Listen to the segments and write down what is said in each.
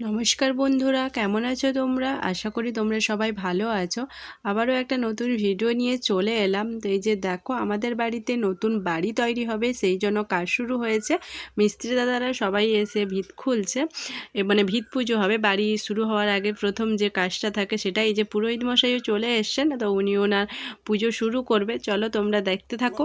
নমস্কার বন্ধুরা কেমন আছো তোমরা আশা করি তোমরা সবাই ভালো আছো আবারও একটা নতুন ভিডিও নিয়ে চলে এলাম তো এই যে দেখো আমাদের বাড়িতে নতুন বাড়ি তৈরি হবে সেই জন্য কাজ শুরু হয়েছে মিস্ত্রি দাদারা সবাই এসে ভিত খুলছে মানে ভিত পুজো হবে বাড়ি শুরু হওয়ার আগে প্রথম যে কাজটা থাকে সেটা এই যে পুরোহিত মশাইও চলে এসছেন তো উনি ওনার পুজো শুরু করবে চলো তোমরা দেখতে থাকো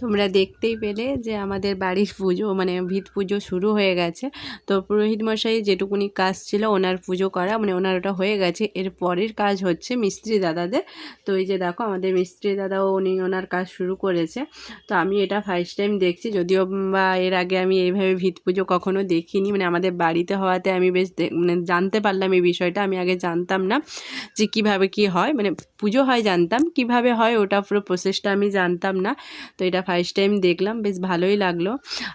তোমরা দেখতেই পেলে যে আমাদের বাড়ির পুজো মানে ভিত পুজো শুরু হয়ে গেছে। তো পুরোহিত মশাই যেটুকুনি কাজ ছিল ওনার পুজো করা মানে ওনার ওটা হয়ে গেছে। এর পরের কাজ হচ্ছে মিস্ত্রি দাদাদের। তো এই যে দেখো আমাদের মিস্ত্রি দাদাও উনি ওনার কাজ শুরু করেছে। তো আমি এটা ফার্স্ট টাইম দেখছি, যদিও বা এর আগে আমি এইভাবে ভিত পুজো কখনো দেখিনি। মানে আমাদের বাড়িতে হওয়াতে আমি বেশ মানে জানতে পারলাম এই বিষয়টা, আমি আগে জানতাম না যে কীভাবে কি হয়। মানে পুজো হয় জানতাম, কীভাবে হয় ওটা পুরো প্রসেসটা আমি জানতাম না। তো এটা ফার্স্ট টাইম দেখলাম, বেশ ভালোই লাগল।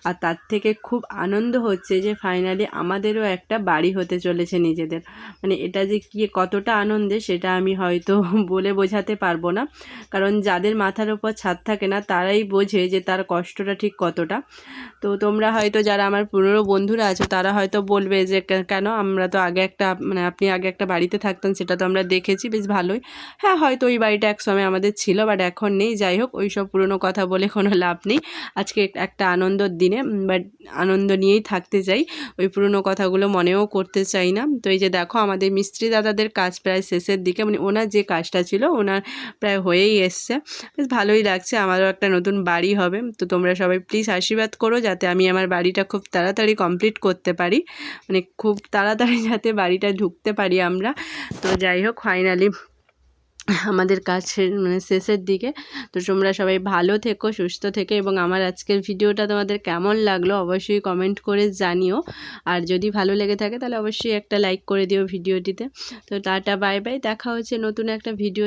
আর তার থেকে খুব আনন্দ হচ্ছে যে ফাইনালি আমাদেরও একটা বাড়ি হতে চলেছে নিজেদের। মানে এটা যে কি, কতটা আনন্দে সেটা আমি হয়তো বলে বোঝাতে পারব না। কারণ যাদের মাথার ওপর ছাদ থাকে না, তারাই বোঝে যে তার কষ্টটা ঠিক কতটা। তো তোমরা হয়তো যারা আমার পুরনো বন্ধুরা আছো, তারা হয়তো বলবে যে কেন আমরা তো আগে একটা মানে আপনি আগে একটা বাড়িতে থাকতেন, সেটা তো আমরা দেখেছি, বেশ ভালোই। হ্যাঁ হয়তো ওই বাড়িটা এক সময় আমাদের ছিল, বাট এখন নেই। যাই হোক, ওই সব পুরনো কথা বলে কোনো লাভ নেই। আজকে একটা আনন্দর দিনে, বাট আনন্দ নিয়েই থাকতে চাই। ওই পুরনো কথাগুলো মনেও করতে চাই না। তো এই যে দেখো, আমাদের মিস্ত্রি দাদাদের কাজ প্রায় শেষের দিকে মানে ওনার যে কাজটা ছিল, ওনার প্রায় হয়েই এসছে। বেশ ভালোই লাগছে, আমারও একটা নতুন বাড়ি হবে। তো তোমরা সবাই প্লিজ আশীর্বাদ করো, যাতে আমি আমার বাড়িটা খুব তাড়াতাড়ি কমপ্লিট করতে পারি। মানে খুব তাড়াতাড়ি যাতে বাড়িটা ঢুকতে পারি আমরা। তো যাই হোক ফাইনালি আমাদের কাজ মানে শেষের দিকে। তো তোমরা সবাই ভালো থেকো, সুস্থ থেকে এবং আমার আজকের ভিডিওটা তোমাদের কেমন লাগল অবশ্যই কমেন্ট করে জানিও। আর যদি ভালো লেগে থাকে তাহলে অবশ্যই একটা লাইক করে দিও ভিডিওটিতে। তো টাটা বাই বাই দেখা হচ্ছে নতুন একটা ভিডিও